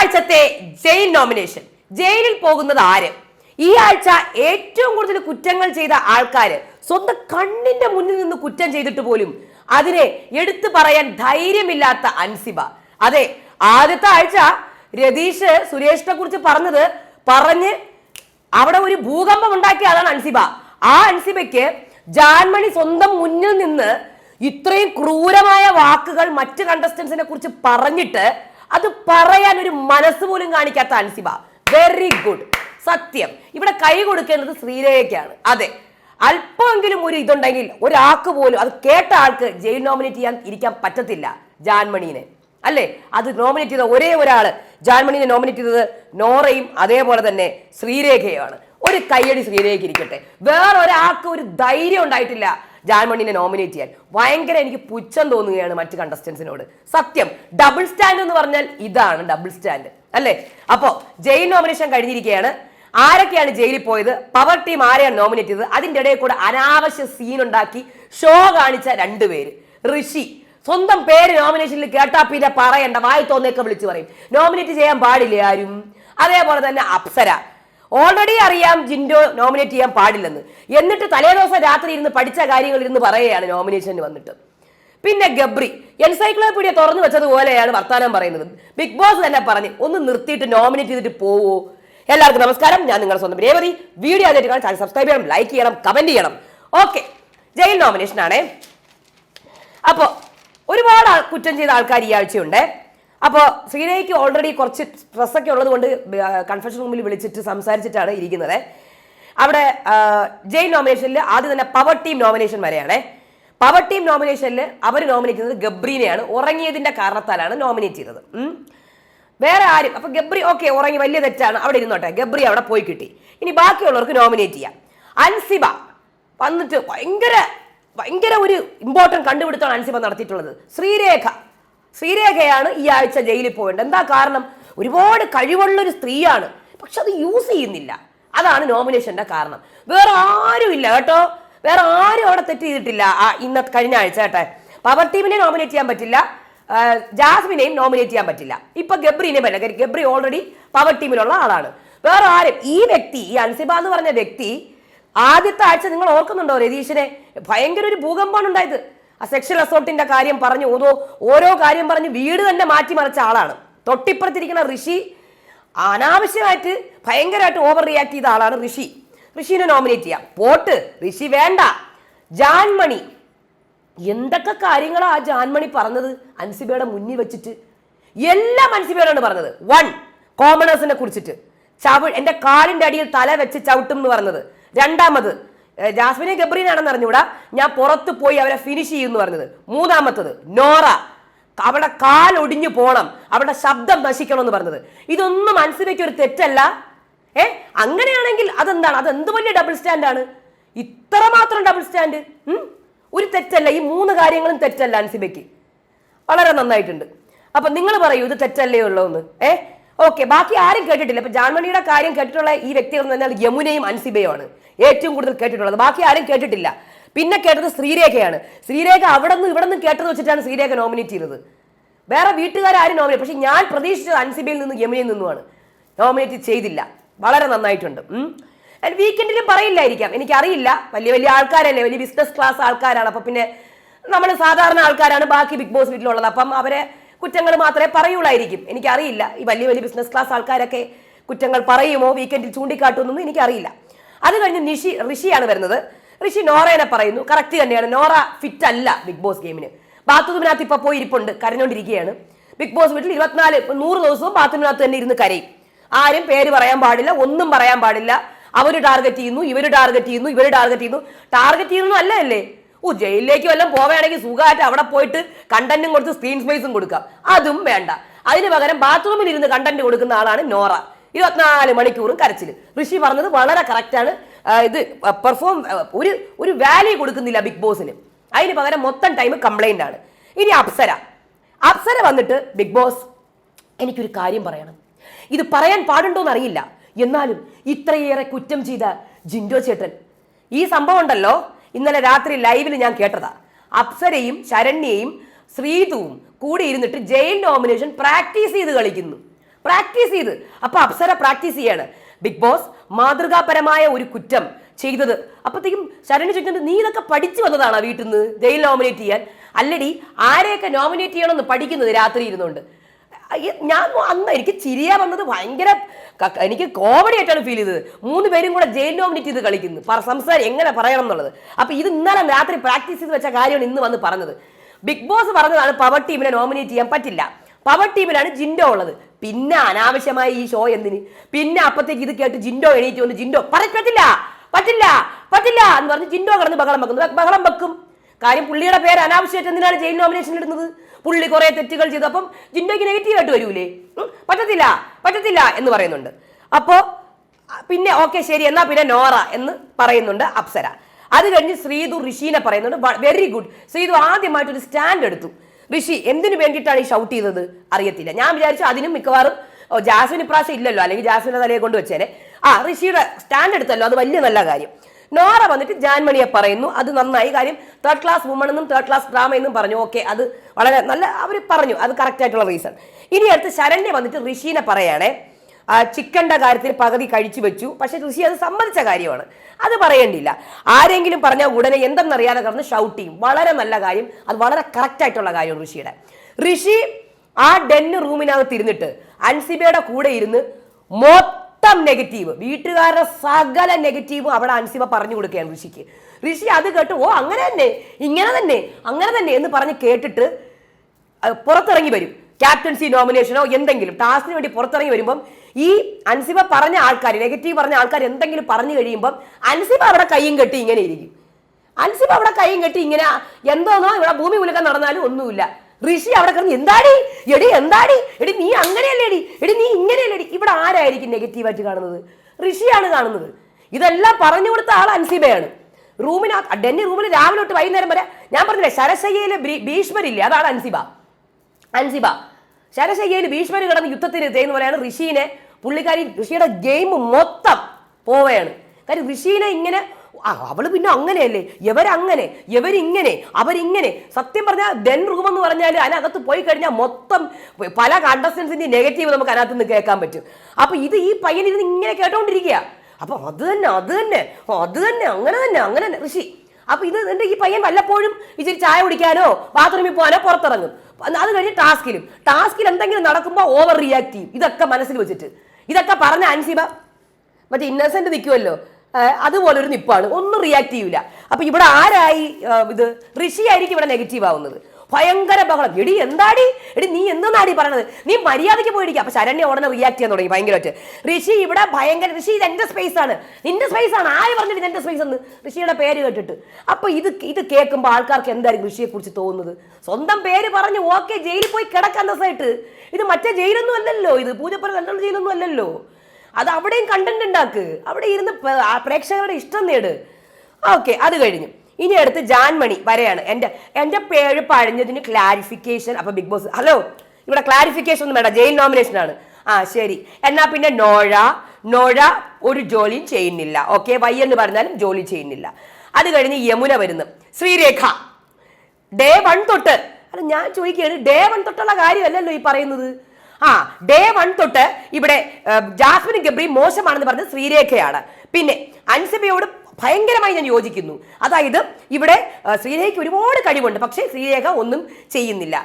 ആഴ്ചത്തെ jail nomination. ജയിലിൽ പോകുന്നത് ആര്? ഈ ആഴ്ച ഏറ്റവും കൂടുതൽ കുറ്റങ്ങൾ ചെയ്ത ആൾക്കാര് സ്വന്തം കണ്ണിന്റെ മുന്നിൽ നിന്ന് കുറ്റം ചെയ്തിട്ട് പോലും അതിനെ എടുത്തു പറയാൻ ധൈര്യമില്ലാത്ത അൻസിബ. അതെ ആദ്യത്തെ ആഴ്ച രതീഷ് സുരേഷിനെ കുറിച്ച് പറഞ്ഞത് പറഞ്ഞ് അവിടെ ഒരു ഭൂകമ്പം ഉണ്ടാക്കിയ ആളാണ് അൻസിബ. ആ അൻസിബയ്ക്ക് ജാൻമണി സ്വന്തം മുന്നിൽ നിന്ന് ഇത്രയും ക്രൂരമായ വാക്കുകൾ മറ്റ് കണ്ടസ്റ്റൻസിനെ കുറിച്ച് പറഞ്ഞിട്ട് അത് പറയാൻ ഒരു മനസ്സ് പോലും കാണിക്കാത്ത അൻസിബ. വെരി ഗുഡ് സത്യം. ഇവിടെ കൈ കൊടുക്കേണ്ടത് ശ്രീരേഖയ്ക്കാണ് അതെ. അല്പമെങ്കിലും ഒരു ഇതുണ്ടെങ്കിൽ ഒരാൾക്ക് പോലും അത് കേട്ട ആൾക്ക് ജയിൽ നോമിനേറ്റ് ചെയ്യാൻ ഇരിക്കാൻ പറ്റത്തില്ല ജാൻമണീനെ. അല്ലേ? അത് നോമിനേറ്റ് ചെയ്ത ഒരേ ഒരാൾ ജാൻമണീനെ നോമിനേറ്റ് ചെയ്തത് നോറയും അതേപോലെ തന്നെ ശ്രീരേഖയുമാണ്. ഒരു കയ്യടി ശ്രീരേഖയ്ക്ക് ഇരിക്കട്ടെ. വേറെ ഒരാൾക്ക് ഒരു ധൈര്യം ഉണ്ടായിട്ടില്ല. ജാൻമണിനെ നോമിനേറ്റ് ചെയ്യാൻ. ഭയങ്കര എനിക്ക് പുച്ഛം തോന്നുകയാണ് മറ്റ് കണ്ടസ്റ്റൻസിനോട് സത്യം ഡബിൾ സ്റ്റാൻഡ് എന്ന് പറഞ്ഞാൽ ഇതാണ് ഡബിൾ സ്റ്റാൻഡ് അല്ലേ? അപ്പോ ജയിൽ നോമിനേഷൻ കഴിഞ്ഞിരിക്കുകയാണ്. ആരൊക്കെയാണ് ജയിലിൽ പോയത്? പവർ ടീം ആരെയാണ് നോമിനേറ്റ് ചെയ്തത്? അതിന്റെ ഇടയിൽ കൂടെ അനാവശ്യ സീൻ ഉണ്ടാക്കി ഷോ കാണിച്ച രണ്ടുപേര് ഋഷി. സ്വന്തം പേര് നോമിനേഷനിൽ കേട്ടാ പിന്നെ പറയണ്ട. വായി തോന്നിയൊക്കെ വിളിച്ചു പറയും. നോമിനേറ്റ് ചെയ്യാൻ പാടില്ല ആരും? അതേപോലെ തന്നെ അപ്സര. ഓൾറെഡി അറിയാം ജിൻഡോ നോമിനേറ്റ് ചെയ്യാൻ പാടില്ലെന്ന്. എന്നിട്ട് തലേദിവസം രാത്രി ഇരുന്ന് പഠിച്ച കാര്യങ്ങൾ ഇരുന്ന് പറയുകയാണ് നോമിനേഷന് വന്നിട്ട്. പിന്നെ ഗബ്രി എൻസൈക്ലോപീഡിയ തുറന്നു വെച്ചതുപോലെയാണ് വർത്താനം പറയുന്നത്. ബിഗ് ബോസ് തന്നെ പറഞ്ഞ് ഒന്ന് നിർത്തിയിട്ട് നോമിനേറ്റ് ചെയ്തിട്ട് പോവോ? എല്ലാവർക്കും നമസ്കാരം. ഞാൻ നിങ്ങളുടെ സ്വന്തം രേവതി. വീഡിയോ ആദ്യമായിട്ട് കാണാൻ സബ്സ്ക്രൈബ് ചെയ്യണം ലൈക്ക് ചെയ്യണം കമന്റ് ചെയ്യണം. ഓക്കെ ജയിൽ നോമിനേഷൻ ആണേ. അപ്പോൾ ഒരുപാട് കുറ്റം ചെയ്ത ആൾക്കാർ ഈ ആഴ്ചയുണ്ട്. അപ്പോൾ ശ്രീരേഖയ്ക്ക് ഓൾറെഡി കുറച്ച് സ്ട്രെസ്സൊക്കെ ഉള്ളത് കൊണ്ട് കൺഫെഷൻ റൂമിൽ വിളിച്ചിട്ട് സംസാരിച്ചിട്ടാണ് ഇരിക്കുന്നത്. അവിടെ ജയിൽ നോമിനേഷനിൽ ആദ്യം തന്നെ പവർ ടീം നോമിനേഷൻ വരെയാണ്. പവർ ടീം നോമിനേഷനിൽ അവർ നോമിനേറ്റ് ഗബ്രീനെയാണ്. ഉറങ്ങിയതിന്റെ കാരണത്താലാണ് നോമിനേറ്റ് ചെയ്തത്. വേറെ ആരും. അപ്പോൾ ഗബ്രി ഓക്കെ ഉറങ്ങി. വലിയ തെറ്റാണ്. അവിടെ ഇരുന്നോട്ടെ. ഗബ്രി അവിടെ പോയി കിട്ടി. ഇനി ബാക്കിയുള്ളവർക്ക് നോമിനേറ്റ് ചെയ്യാം. അൻസിബ വന്നിട്ട് ഭയങ്കര ഭയങ്കര ഒരു ഇമ്പോർട്ടന്റ് കണ്ടുപിടുത്തമാണ് അൻസിബ നടത്തിയിട്ടുള്ളത്. ശ്രീരേഖ. ശ്രീരേഖയാണ് ഈ ആഴ്ച ജയിലിൽ പോകേണ്ടത്. എന്താ കാരണം? ഒരുപാട് കഴിവുള്ള ഒരു സ്ത്രീയാണ്. പക്ഷെ അത് യൂസ് ചെയ്യുന്നില്ല. അതാണ് നോമിനേഷന്റെ കാരണം. വേറെ ആരും ഇല്ല കേട്ടോ. വേറെ ആരും അവിടെ തെറ്റ് ചെയ്തിട്ടില്ല. ആ ഇന്ന കഴിഞ്ഞ ആഴ്ച കേട്ടെ. പവർ ടീമിനെ നോമിനേറ്റ് ചെയ്യാൻ പറ്റില്ല. ജാസ്മിനെയും നോമിനേറ്റ് ചെയ്യാൻ പറ്റില്ല. ഇപ്പൊ ഗബ്രീനെ പറ്റില്ല. ഗബ്രി ഓൾറെഡി പവർ ടീമിലുള്ള ആളാണ്. വേറെ ആരും ഈ വ്യക്തി ഈ അൻസിബ എന്ന് പറഞ്ഞ വ്യക്തി ആദ്യത്തെ ആഴ്ച നിങ്ങൾ ഓർക്കുന്നുണ്ടോ രതീഷിനെ? ഭയങ്കര ഒരു ഭൂകമ്പമാണ് ഉണ്ടായത്. സെക്ഷൽ അസോൾട്ടിന്റെ കാര്യം പറഞ്ഞു. ഓരോ ഓരോ കാര്യം പറഞ്ഞ് വീട് തന്നെ മാറ്റിമറിച്ച ആളാണ്. തൊട്ടിപ്പുറത്തിരിക്കുന്ന ഋഷി അനാവശ്യമായിട്ട് ഭയങ്കരമായിട്ട് ഓവർ റിയാക്ട് ചെയ്ത ആളാണ് ഋഷി. ഋഷിനെ നോമിനേറ്റ് ചെയ്യാം. പോട്ട് ഋഷി വേണ്ട. ജാൻമണി. എന്തൊക്കെ കാര്യങ്ങളാ ആ ജാൻമണി പറഞ്ഞത്? അൻസിബയുടെ മുന്നിൽ വെച്ചിട്ട്. എല്ലാം അൻസിബയോടാണ് പറഞ്ഞത്. വൺ കോമണേഴ്സിനെ കുറിച്ചിട്ട്. ചവി എന്റെ കാലിന്റെ അടിയിൽ തല വെച്ച് ചവിട്ടും എന്ന് പറഞ്ഞത്. രണ്ടാമത് ജാസ്മിനെ ഗബ്രീനാണെന്ന് അറിഞ്ഞുകൂടാ? ഞാൻ പുറത്ത് പോയി അവരെ ഫിനിഷ് ചെയ്യും എന്ന് പറഞ്ഞത്. മൂന്നാമത്തത് നോറ. അവിടെ കാൽ ഒടിഞ്ഞു പോണം. അവിടെ ശബ്ദം നശിക്കണം എന്ന് പറഞ്ഞത്. ഇതൊന്നും മനസ്സിലേക്ക് ഒരു തെറ്റല്ല. ഏ അങ്ങനെയാണെങ്കിൽ അതെന്താണ്? അത് എന്ത് വലിയ ഡബിൾ സ്റ്റാൻഡാണ് ഇത്ര മാത്രം ഡബിൾ സ്റ്റാൻഡ് ഒരു തെറ്റല്ല. ഈ മൂന്ന് കാര്യങ്ങളും തെറ്റല്ല അൻസിബയ്ക്ക്. വളരെ നന്നായിട്ടുണ്ട്. അപ്പൊ നിങ്ങൾ പറയൂ ഇത് തെറ്റല്ലേ ഉള്ളൂന്ന്? ഏ ഓക്കെ ബാക്കി ആരും കേട്ടിട്ടില്ല. ഇപ്പൊ ജാൻമണിയുടെ കാര്യം കേട്ടിട്ടുള്ള ഈ വ്യക്തികൾ എന്ന് പറഞ്ഞാൽ യമുനയും അൻസിബയുമാണ്. ഏറ്റവും കൂടുതൽ കേട്ടിട്ടുള്ളത്. ബാക്കി ആരും കേട്ടിട്ടില്ല. പിന്നെ കേട്ടത് ശ്രീരേഖയാണ്. ശ്രീരേഖ അവിടെ നിന്ന് ഇവിടെ നിന്ന് കേട്ടത് വെച്ചിട്ടാണ് ശ്രീരേഖ നോമിനേറ്റ് ചെയ്തത്. വേറെ വീട്ടുകാരും നോമിനേറ്റ് പക്ഷെ ഞാൻ പ്രതീക്ഷിച്ചത് അൻസിബയിൽ നിന്ന് യമുനയിൽ നിന്നുമാണ്. നോമിനേറ്റ് ചെയ്തില്ല. വളരെ നന്നായിട്ടുണ്ട്. വീക്കെൻഡിലും പറയില്ലായിരിക്കാം. എനിക്കറിയില്ല. വലിയ വലിയ ആൾക്കാരല്ലേ. വലിയ ബിസിനസ് ക്ലാസ് ആൾക്കാരാണ്. അപ്പൊ പിന്നെ നമ്മൾ സാധാരണ ആൾക്കാരാണ്. ബാക്കി ബിഗ് ബോസ് വീട്ടിലുള്ളത്. അപ്പം അവരെ കുറ്റങ്ങൾ മാത്രമേ പറയുള്ളായിരിക്കും. എനിക്കറിയില്ല. ഈ വലിയ വലിയ ബിസിനസ് ക്ലാസ് ആൾക്കാരൊക്കെ കുറ്റങ്ങൾ പറയുമോ? വീക്കെൻഡിൽ ചൂണ്ടിക്കാട്ടുമെന്നൊന്നും എനിക്കറിയില്ല. അത് കഴിഞ്ഞ് നിഷി ഋഷിയാണ് വരുന്നത്. ഋഷി നോറേനെ പറയുന്നു. കറക്റ്റ് തന്നെയാണ്. നോറ ഫിറ്റ് അല്ല ബിഗ് ബോസ് ഗെയിമിന് ബാത്റൂമിനകത്ത് ഇപ്പൊ പോയി ഇരിപ്പുണ്ട് കരഞ്ഞുകൊണ്ടിരിക്കുകയാണ് ബിഗ് ബോസ് വീട്ടിൽ ഇരുപത്തിനാല് നൂറ് ദിവസവും ബാത്റൂമിനകത്ത് തന്നെ ഇരുന്ന് കരയും. ആരും പേര് പറയാൻ പാടില്ല ഒന്നും പറയാൻ പാടില്ല. അവർ ടാർഗറ്റ് ചെയ്യുന്നു ഇവർ ടാർഗറ്റ് ചെയ്യുന്നു ഇവർ ടാർഗറ്റ് ചെയ്യുന്നു. ടാർഗറ്റ് ചെയ്യുന്നു അല്ല അല്ലേ? ഓ ജയിലിലേക്ക് വല്ലതും പോവുകയാണെങ്കിൽ സുഖമായിട്ട് അവിടെ പോയിട്ട് കണ്ടന്റും കൊടുത്ത് സ്ക്രീൻ സ്പേസും കൊടുക്കാം. അതും വേണ്ട. അതിന് പകരം ബാത്റൂമിൽ ഇരുന്ന് കണ്ടന്റ് കൊടുക്കുന്ന ആളാണ് നോറ. ഇരുപത്തിനാല് മണിക്കൂറും കരച്ചിൽ ഋഷി പറഞ്ഞത് വളരെ കറക്റ്റാണ് ഇത് പെർഫോം ഒരു ഒരു വാല്യൂ കൊടുക്കുന്നില്ല ബിഗ് ബോസിന് അതിന് പകരം മൊത്തം ടൈം കംപ്ലൈന്റ് ആണ്. ഇനി അപ്സര. അപ്സര വന്നിട്ട് ബിഗ് ബോസ് എനിക്കൊരു കാര്യം പറയണം. ഇത് പറയാൻ പാടുണ്ടോന്ന് അറിയില്ല. എന്നാലും ഇത്രയേറെ കുറ്റം ചെയ്ത ജിൻഡോ ചേട്ടൻ. ഈ സംഭവം ഉണ്ടല്ലോ. ഇന്നലെ രാത്രി ലൈവിൽ ഞാൻ കേട്ടതാ. അപ്സരയും ശരണ്യയും ശ്രീതുവും കൂടി ഇരുന്നിട്ട് ജയിൽ നോമിനേഷൻ പ്രാക്ടീസ് ചെയ്ത് കളിക്കുന്നു. പ്രാക്ടീസ് ചെയ്ത്. അപ്പൊ അപ്സര പ്രാക്ടീസ് ചെയ്യാണ്. ബിഗ് ബോസ് മാതൃകാപരമായ ഒരു കുറ്റം ചെയ്തത്. അപ്പത്തേക്കും ശരണ്യ ചോദിക്കുന്നത് നീ ഇതൊക്കെ പഠിച്ചു വന്നതാണോ വീട്ടിൽ നിന്ന് ജയിൽ നോമിനേറ്റ് ചെയ്യാൻ? അല്ലടി ആരെയൊക്കെ നോമിനേറ്റ് ചെയ്യണമെന്ന് പഠിക്കുന്നത് രാത്രി ഇരുന്നുകൊണ്ട് ഞാൻ അന്ന് എനിക്ക് ചിരിയാ വന്നത് ഭയങ്കര എനിക്ക് കോമഡി ആയിട്ടാണ് ഫീൽ ചെയ്തത്. മൂന്ന് പേരും കൂടെ ജയിൽ നോമിനേറ്റ് ചെയ്ത് കളിക്കുന്നു. സംസാരം എങ്ങനെ പറയണം എന്നുള്ളത്. അപ്പൊ ഇത് ഇന്നലെ രാത്രി പ്രാക്ടീസ് ചെയ്ത് വെച്ച കാര്യമാണ് ഇന്ന് വന്ന് പറഞ്ഞത്. ബിഗ് ബോസ് പറഞ്ഞതാണ് പവർ ടീമിനെ നോമിനേറ്റ് ചെയ്യാൻ പറ്റില്ല. പവർ ടീമിലാണ് ജിൻഡോ ഉള്ളത്. പിന്നെ അനാവശ്യമായി ഈ ഷോ എന്തിന്? പിന്നെ അപ്പത്തേക്ക് ഇത് കേട്ട് ജിൻഡോ എണീറ്റ് വന്ന് ജിൻഡോ പറ- പറ്റില്ല പറ്റില്ല പറ്റില്ല എന്ന് പറഞ്ഞ് ജിൻഡോ കിടന്ന് ബഹളം വെക്കുന്നു. ബഹളം വെക്കും. കാര്യം പുള്ളിയുടെ പേര് അനാവശ്യമായിട്ട് എന്തിനാണ് ജയിൽ നോമിനേഷൻ ഇടുന്നത്? പുള്ളി കുറെ തെറ്റുകൾ ചെയ്തു. ജിൻഡോയ്ക്ക് നെഗറ്റീവ് ആയിട്ട് വരൂലേ? പറ്റത്തില്ല പറ്റത്തില്ല എന്ന് പറയുന്നുണ്ട്. അപ്പോ പിന്നെ ഓക്കെ ശരി എന്നാ പിന്നെ നോറ എന്ന് പറയുന്നുണ്ട് അപ്സര. അത് കഴിഞ്ഞ് ശ്രീതു ഋഷീനെ പറയുന്നുണ്ട് വെരി ഗുഡ് ശ്രീതു ആദ്യമായിട്ട് ഒരു സ്റ്റാൻഡ് എടുത്തു. ഋഷി എന്തിനു വേണ്ടിയിട്ടാണ് ഈ ഷൗട്ട് ചെയ്തത്? അറിയത്തില്ല. ഞാൻ വിചാരിച്ചു അതിനും മിക്കവാറും ഓ ജാസ്മിൻ ഇപ്രാവശ്യം ഇല്ലല്ലോ അല്ലെങ്കിൽ ജാസ്മിന്റെ തലയെ കൊണ്ട് വെച്ചേനെ. ആ ഋഷിയുടെ സ്റ്റാൻഡ് എടുത്തല്ലോ അത് വലിയ നല്ല കാര്യം. നോറ വന്നിട്ട് ജാൻമണിയെ പറയുന്നു. അത് നന്നായി. കാര്യം തേർഡ് ക്ലാസ് വുമൺ എന്നും തേർഡ് ക്ലാസ് ഡ്രാമ എന്നും പറഞ്ഞു. ഓക്കെ അത് വളരെ നല്ല അവർ പറഞ്ഞു. അത് കറക്റ്റ് ആയിട്ടുള്ള റീസൺ ഇനി അടുത്ത് ശരണ്യ വന്നിട്ട് ഋഷീനെ പറയണേ. ആ, ചിക്കന്റെ കാര്യത്തിൽ പകുതി കഴിച്ചു വെച്ചു. പക്ഷെ ഋഷി അത് സമ്മതിച്ച കാര്യമാണ്. അത് പറയേണ്ടില്ല ആരെങ്കിലും പറഞ്ഞാൽ ഉടനെ എന്തെന്നറിയാതെ കിടന്ന് ഷൗട്ട് ചെയ്യും. വളരെ നല്ല കാര്യം. അത് വളരെ കറക്റ്റ് ആയിട്ടുള്ള കാര്യമാണ് ഋഷിയുടെ. ഋഷി ആ ഡെന്ന് റൂമിനകത്ത് ഇരുന്നിട്ട് അൻസിബയുടെ കൂടെ ഇരുന്ന് മൊത്തം നെഗറ്റീവ് വീട്ടുകാരുടെ സകല നെഗറ്റീവും അവിടെ അൻസിബ പറഞ്ഞു കൊടുക്കുകയാണ് ഋഷിക്ക്. ഋഷി അത് കേട്ട് ഓ അങ്ങനെ തന്നെ ഇങ്ങനെ തന്നെ അങ്ങനെ തന്നെ എന്ന് പറഞ്ഞ് കേട്ടിട്ട് പുറത്തിറങ്ങി വരും. ക്യാപ്റ്റൻസി നോമിനേഷനോ എന്തെങ്കിലും ടാസ്കിന് വേണ്ടി പുറത്തിറങ്ങി വരുമ്പം ഈ അൻസിബ പറഞ്ഞ ആൾക്കാർ നെഗറ്റീവ് പറഞ്ഞ ആൾക്കാർ എന്തെങ്കിലും പറഞ്ഞു കഴിയുമ്പം അൻസിബ അവിടെ കൈയും കെട്ടി ഇങ്ങനെ ഇരിക്കും. അൻസിബ അവിടെ കൈയും കെട്ടി ഇങ്ങനെ എന്തോന്നോ ഇവിടെ ഭൂമി ഉലകം നടന്നാലും ഒന്നുമില്ല. ഋഷി അവിടെ കിടന്ന് എന്താടി? എടി എന്താടി? എടി നീ അങ്ങനെയല്ലേടി? എടി നീ ഇങ്ങനെയല്ലേടി? ഇവിടെ ആരായിരിക്കും നെഗറ്റീവായിട്ട് കാണുന്നത്? ഋഷിയാണ് കാണുന്നത്. ഇതെല്ലാം പറഞ്ഞു കൊടുത്ത ആൾ അൻസിബയാണ്. റൂമിനകത്ത് ഡെന്നി റൂമിൽ രാവിലെ തൊട്ട് വൈകുന്നേരം വരെ ഞാൻ പറഞ്ഞില്ലേ ശരശയ്യയിലെ ഭീഷ്മരില്ലേ? അതാണ് അൻസിബ. അൻസിബ. ശരശയ്യയിൽ ഭീഷ്മര് കിടന്ന് യുദ്ധത്തിന് ചെയ്യുന്ന പോലെയാണ് ഋഷീനെ. പുള്ളിക്കാരി ഋഷിയുടെ ഗെയിം മൊത്തം പോവുകയാണ്. കാര്യം ഋഷീനെ ഇങ്ങനെ ആ, അവൾ പിന്നെ അങ്ങനെയല്ലേ? ഇവരങ്ങനെ ഇവരിങ്ങനെ അവരിങ്ങനെ. സത്യം പറഞ്ഞാൽ ഡെൻ റൂം എന്ന് പറഞ്ഞാൽ അതിനകത്ത് പോയി കഴിഞ്ഞാൽ മൊത്തം പല കണ്ടസ്റ്റൻസിന്റെ നെഗറ്റീവ് നമുക്ക് അതിനകത്ത് നിന്ന് കേൾക്കാൻ പറ്റും. അപ്പൊ ഇത് ഈ പയ്യൻ ഇരുന്ന് ഇങ്ങനെ കേട്ടോണ്ടിരിക്കുക അപ്പൊ അത് തന്നെ അത് തന്നെ അത് തന്നെ അങ്ങനെ തന്നെ അങ്ങനെ തന്നെ. ഋഷി അപ്പൊ ഇത് എന്റെ ഈ പയ്യൻ വല്ലപ്പോഴും ഇച്ചിരി ചായ കുടിക്കാനോ ബാത്റൂമിൽ പോകാനോ പുറത്തിറങ്ങും. അത് കഴിഞ്ഞ് ടാസ്കിലും ടാസ്കിൽ എന്തെങ്കിലും നടക്കുമ്പോൾ ഓവർ റിയാക്ട് ചെയ്യും ഇതൊക്കെ മനസ്സിൽ വെച്ചിട്ട്. ഇതൊക്കെ പറഞ്ഞ അൻസിബ മറ്റേ ഇന്നസെന്റ് നിൽക്കുമല്ലോ അതുപോലെ ഒരു നിപ്പാണ്. ഒന്നും റിയാക്ട് ചെയ്യൂല. അപ്പൊ ഇവിടെ ആരായി ഇത്? ഋഷി ആയിരിക്കും ഇവിടെ നെഗറ്റീവ് ആവുന്നത്. ഭയങ്കര ബഹളം. എടി എന്താടി? എടി നീ എന്താടി പറയണത്? നീ മര്യാദയ്ക്ക് പോയിരിക്കുക അപ്പൊ ശരണ്യ ഉടനെ റിയാക്ട് ചെയ്യാൻ തുടങ്ങി ഭയങ്കരമായിട്ട്. ഋഷി ഇവിടെ ഭയങ്കര ഋഷി ഇത് എന്റെ സ്പേസ് ആണ്. നിന്റെ സ്പേസ് ആണ്. ആര് പറഞ്ഞിട്ട് എന്റെ സ്പേസ് എന്ന്? ഋഷിയുടെ പേര് കേട്ടിട്ട്. അപ്പൊ ഇത് ഇത് കേൾക്കുമ്പോൾ ആൾക്കാർക്ക് എന്തായിരിക്കും ഋഷിയെ കുറിച്ച് തോന്നുന്നത്? സ്വന്തം പേര് പറഞ്ഞു ഓക്കെ ജയിലിൽ പോയി കിടക്കാൻ ദിവസമായിട്ട് ഇത് മറ്റേ ജയിലൊന്നും അല്ലല്ലോ. ഇത് പൂജപ്പുറം കണ്ടുള്ള ജയിലൊന്നും അല്ലല്ലോ. അത് അവിടെയും കണ്ടന്റ് ഉണ്ടാക്ക്. അവിടെ ഇരുന്ന് പ്രേക്ഷകരുടെ ഇഷ്ടം നേട്. ഓക്കെ അത് കഴിഞ്ഞു. ഇനി അടുത്ത് ജാൻമണി വരെയാണ്. എന്റെ എന്റെ പേര് പഴഞ്ഞതിന് ക്ലാരിഫിക്കേഷൻ അപ്പൊ ബിഗ് ബോസ് ഹലോ ഇവിടെ ക്ലാരിഫിക്കേഷൻ ഒന്നും വേണ്ട. ജയിൽ നോമിനേഷൻ ആണ്. ആ ശരി. എന്നാ പിന്നെ നോഴ. നോഴ ഒരു ജോലിയും ചെയ്യുന്നില്ല. ഓക്കെ വൈ എന്ന് പറഞ്ഞാലും ജോലി ചെയ്യുന്നില്ല. അത് കഴിഞ്ഞ് യമുന വരുന്നു. ശ്രീരേഖ. ഡേ വൺ തൊട്ട്. അല്ല ഞാൻ ചോദിക്കുകയാണ്. ഡേ വൺ തൊട്ടുള്ള കാര്യമല്ലല്ലോ ഈ പറയുന്നത്. ആ ഡേ വൺ തൊട്ട് ഇവിടെ ജാസ്മിൻ ഗബ്രി മോശമാണെന്ന് പറഞ്ഞ ശ്രീരേഖയാണ്. പിന്നെ അൻസബിയോട് ഭയങ്കരമായി ഞാൻ യോജിക്കുന്നു. അതായത് ഇവിടെ ശ്രീരേഖയ്ക്ക് ഒരുപാട് കഴിവുണ്ട് പക്ഷേ ശ്രീരേഖ ഒന്നും ചെയ്യുന്നില്ല.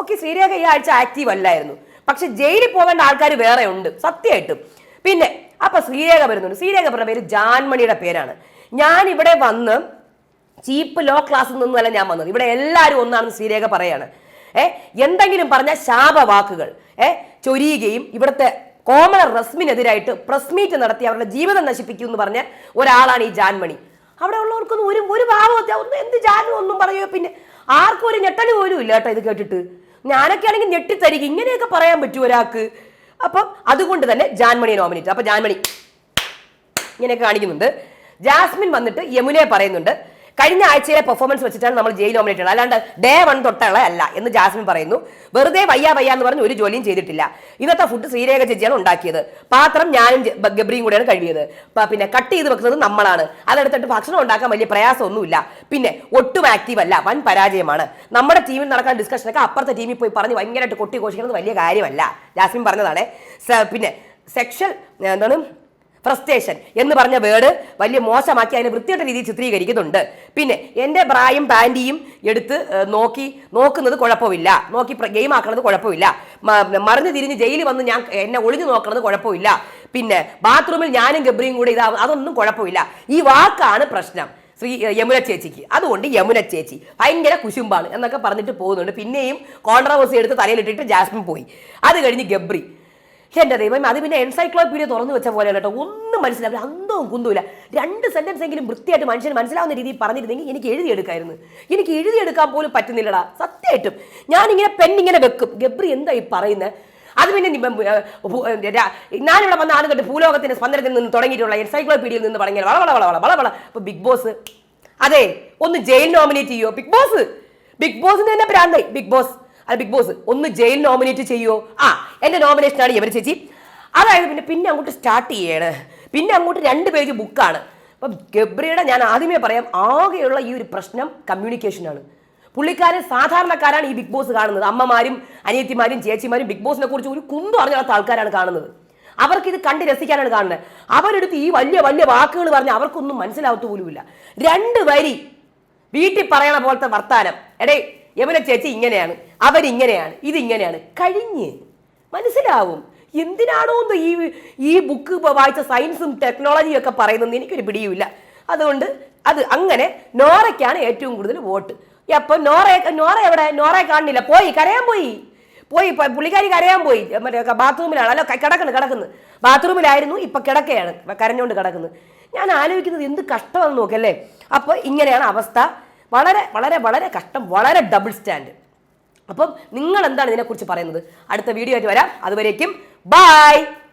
ഓക്കെ ശ്രീരേഖ ഈ ആഴ്ച ആക്റ്റീവ് അല്ലായിരുന്നു. പക്ഷെ ജയിലിൽ പോകേണ്ട ആൾക്കാർ വേറെ ഉണ്ട് സത്യമായിട്ടും. പിന്നെ അപ്പൊ ശ്രീരേഖ വരുന്നുണ്ട്. ശ്രീരേഖ പറഞ്ഞ പേര് ജാൻമണിയുടെ പേരാണ്. ഞാൻ ഇവിടെ വന്ന് ചീപ്പ് ലോ ക്ലാസ്സിൽ നിന്നല്ല ഞാൻ വന്നത്. ഇവിടെ എല്ലാവരും ഒന്നാണെന്ന് ശ്രീരേഖ പറയാണ്. ഏഹ് എന്തെങ്കിലും പറഞ്ഞ ശാപവാക്കുകൾ. ഏ ചൊരിയുകയും ഇവിടുത്തെ കോമണർ റസ്മിനെതിരായിട്ട് പ്രസ് മീറ്റ് നടത്തി അവരുടെ ജീവിതം നശിപ്പിക്കും എന്ന് പറഞ്ഞ ഒരാളാണ് ഈ ജാൻമണി. അവിടെ ഉള്ളവർക്കൊന്നും ഒരു ഒരു ഭാവം ഒന്നും എന്ത് ജാനും ഒന്നും പറയുമോ പിന്നെ? ആർക്കും ഒരു ഞെട്ടൽ പോലും ഇല്ല കേട്ടോ ഇത് കേട്ടിട്ട്. ഞാനൊക്കെ ആണെങ്കിൽ ഞെട്ടിത്തരിക. ഇങ്ങനെയൊക്കെ പറയാൻ പറ്റും ഒരാൾക്ക്? അപ്പം അതുകൊണ്ട് തന്നെ ജാൻമണി നോമിനേറ്റ് അപ്പൊ ജാൻമണി ഇങ്ങനെയൊക്കെ കാണിക്കുന്നുണ്ട്. ജാസ്മിൻ വന്നിട്ട് യമുനയെ പറയുന്നുണ്ട്. കഴിഞ്ഞ ആഴ്ചയിലെ പെർഫോമൻസ് വെച്ചിട്ടാണ് നമ്മൾ ജയിൽ നോമിനേറ്റഡ് അല്ലാണ്ട് ഡേ വൺ തൊട്ടുള്ള അല്ല എന്ന് ജാസ്മിൻ പറയുന്നു. വെറുതെ വയ്യ വയ്യ എന്ന് പറഞ്ഞ് ഒരു ജോലിയും ചെയ്തിട്ടില്ല. ഇന്നത്തെ ഫുഡ് ശ്രീരേഖ ചേച്ചിയാണ് ഉണ്ടാക്കിയത്. പാത്രം ഞാനും ഗബ്രിയും കൂടെയാണ് കഴിയത് പിന്നെ കട്ട് ചെയ്ത് വെക്കുന്നത് നമ്മളാണ്. അതെടുത്തിട്ട് ഭക്ഷണം ഉണ്ടാക്കാൻ വലിയ പ്രയാസമൊന്നുമില്ല. പിന്നെ ഒട്ടും ആക്റ്റീവ് അല്ല. വൻ പരാജയമാണ്. നമ്മുടെ ടീമിൽ നടക്കുന്ന ഡിസ്കഷനൊക്കെ അപ്പുറത്തെ ടീമിൽ പോയി പറഞ്ഞ് ഭയങ്കരമായിട്ട് കൊട്ടി ഘോഷിക്കുന്നത് വലിയ കാര്യമല്ല. ജാസ്മിൻ പറഞ്ഞതാണ്. പിന്നെ സെക്ഷൽ എന്താണ്? ഫ്രസ്ട്രേഷൻ എന്ന് പറഞ്ഞ വേർഡ് വലിയ മോശമാക്കി അതിനെ വൃത്തിയായിട്ട രീതിയിൽ ചിത്രീകരിക്കുന്നുണ്ട്. പിന്നെ എന്റെ ബ്രായും പാന്റിയും എടുത്ത് നോക്കി നോക്കുന്നത് കുഴപ്പമില്ല. നോക്കി ഗെയിം ആക്കണത് കുഴപ്പമില്ല. മറിഞ്ഞു തിരിഞ്ഞ് ജയിലിൽ വന്ന് ഞാൻ എന്നെ ഒളിഞ്ഞു നോക്കുന്നത് കുഴപ്പമില്ല. പിന്നെ ബാത്റൂമിൽ ഞാനും ഗബ്രിയും കൂടെ ഇതാ അതൊന്നും കുഴപ്പമില്ല. ഈ വാക്കാണ് പ്രശ്നം. ശ്രീ യമുന ചേച്ചിക്ക്. അതുകൊണ്ട് യമുന ചേച്ചി. ഭയങ്കര കുശുമ്പാണ് എന്നൊക്കെ പറഞ്ഞിട്ട് പോകുന്നുണ്ട്. പിന്നെയും കോൺട്രവേഴ്സി എടുത്ത് തലയിലിട്ടിട്ട് ജാസ്മിൻ പോയി. അത് കഴിഞ്ഞ് ഗബ്രി. എന്റെ ദൈവം അത് പിന്നെ എൻസൈക്ലോപീഡിയ തുറന്നു വെച്ച പോലെ കേട്ടോ. ഒന്നും മനസ്സിലാവില്ല അന്തവും കുന്തൂല രണ്ട് സെന്റൻസ് എങ്കിലും വൃത്തിയായിട്ട് മനുഷ്യന് മനസ്സിലാവുന്ന രീതിയിൽ പറഞ്ഞിരുന്നെങ്കിൽ എനിക്ക് എഴുതിയെടുക്കായിരുന്നു. എനിക്ക് എഴുതിയെടുക്കാൻ പോലും പറ്റുന്നില്ലടാ സത്യമായിട്ടും ഞാനിങ്ങനെ പെണ്ണിങ്ങനെ വെക്കും. ഗബ്രി എന്താ ഈ പറയുന്നത് അത് പിന്നെ ഞാനിവിടെ വന്ന ആദ്യം തൊട്ട് ഭൂലോകത്തിന്റെ സ്പന്ദനത്തിൽ നിന്ന് തുടങ്ങിയിട്ടുള്ള എൻസൈക്ലോപീഡിയയിൽ നിന്ന് തുടങ്ങിയ വള വള വള വള വള വള. അപ്പൊ ബിഗ് ബോസ് അതെ ഒന്ന് ജയിൽ നോമിനേറ്റ് ചെയ്യോ? ബിഗ് ബോസ് ബിഗ് ബോസിന് തന്നെ ഭ്രാന്തായി. ബിഗ് ബോസ് അല്ല ബിഗ് ബോസ് ഒന്ന് ജയിൽ നോമിനേറ്റ് ചെയ്യുമോ ആ എന്റെ നോമിനേഷനാണ് യവന ചേച്ചി. അതായത് പിന്നെ പിന്നെ അങ്ങോട്ട് സ്റ്റാർട്ട് ചെയ്യാണ്. പിന്നെ അങ്ങോട്ട് രണ്ട് പേജ് ബുക്കാണ് അപ്പം ഗബ്രിയുടെ ഞാൻ ആദ്യമേ പറയാം ആകെയുള്ള ഈ ഒരു പ്രശ്നം കമ്മ്യൂണിക്കേഷനാണ് പുള്ളിക്കാരൻ സാധാരണക്കാരാണ് ഈ ബിഗ് ബോസ് കാണുന്നത്. അമ്മമാരും അനിയത്തിമാരും ചേച്ചിമാരും ബിഗ് ബോസിനെ കുറിച്ച് ഒരു കുന്തും അറിഞ്ഞാത്ത ആൾക്കാരാണ് കാണുന്നത്. അവർക്ക് ഇത് കണ്ട് രസിക്കാനാണ് കാണുന്നത്. അവരെടുത്ത് ഈ വലിയ വലിയ വാക്കുകൾ പറഞ്ഞ് അവർക്കൊന്നും മനസ്സിലാവത്ത പോലുമില്ല. രണ്ട് വരി വീട്ടിൽ പറയണ പോലത്തെ വർത്താനം. എടേ യമുന ചേച്ചി ഇങ്ങനെയാണ് അവരിങ്ങനെയാണ് ഇതിങ്ങനെയാണ്. കഴിഞ്ഞ്. മനസ്സിലാവും. എന്തിനാണോ എന്തോ ഈ ഈ ബുക്ക് വായിച്ച സയൻസും ടെക്നോളജിയും ഒക്കെ പറയുന്നത് എനിക്കൊരു പിടിയുമില്ല. അതുകൊണ്ട് അത് അങ്ങനെ നോറയ്ക്കാണ് ഏറ്റവും കൂടുതൽ വോട്ട്. അപ്പം നോറ നോറ എവിടെ? നോറയെ കാണുന്നില്ല പോയി കരയാൻ പോയി. പോയി പുള്ളിക്കാരി കരയാൻ പോയി. മറ്റേ ബാത്റൂമിലാണ്. അല്ല കിടക്കുന്നു കിടക്കുന്നു. ബാത്റൂമിലായിരുന്നു ഇപ്പം കിടക്കയാണ്. കരഞ്ഞുകൊണ്ട് കിടക്കുന്നത് ഞാൻ ആലോചിക്കുന്നത് എന്ത് കഷ്ടമാണെന്ന് നോക്കല്ലേ അപ്പോൾ ഇങ്ങനെയാണ് അവസ്ഥ. വളരെ വളരെ വളരെ കഷ്ടം. വളരെ ഡബിൾ സ്റ്റാൻഡ് അപ്പം നിങ്ങൾ എന്താണ് ഇതിനെക്കുറിച്ച് പറയുന്നത്? അടുത്ത വീഡിയോ ആയിട്ട് വരാം. അതുവരേക്കും ബൈ